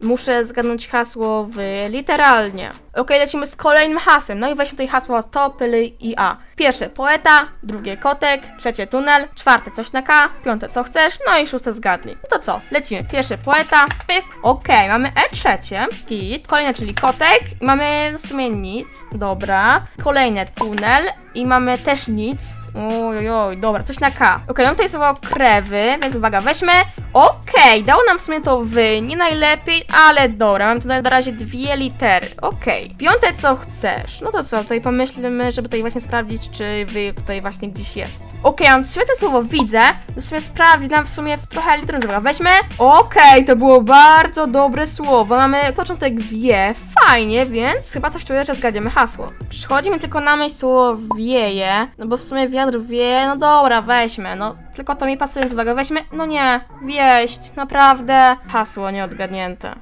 Muszę zgadnąć hasło w literalnie. Okej, lecimy z kolejnym hasłem. No i weźmy tutaj hasło to, pyly i a. Pierwsze poeta, drugie kotek, trzecie tunel, czwarte coś na K, piąte co chcesz, no i szóste zgadnij. No to co? Lecimy. Pierwsze poeta, pyk. Okej, mamy E trzecie, kit. Kolejne, czyli kotek. Mamy w sumie nic. Dobra. Kolejne tunel. I mamy też nic. Oj, oj, oj, dobra, coś na K. Okej, mam tutaj słowo krewy, więc uwaga, weźmy. Okej, dało nam w sumie to wy, nie najlepiej, ale dobra, mam tutaj na razie dwie litery. Okej, piąte co chcesz. No to co, tutaj pomyślmy, żeby tutaj właśnie sprawdzić, czy wy tutaj właśnie gdzieś jest. Okej, mam świetne słowo widzę, to w sumie sprawdzi nam w sumie w trochę litery. Dobra, weźmy. Okej, to było bardzo dobre słowo. Mamy początek wie, fajnie, więc chyba coś czuję, że zgadniemy hasło. Przychodzi mi tylko na myśl słowo wieje, no bo w sumie wiatr wieje, no dobra, weźmy, no tylko to mi pasuje z uwagą, weźmy, no nie, wieść, naprawdę, hasło nieodgadnięte.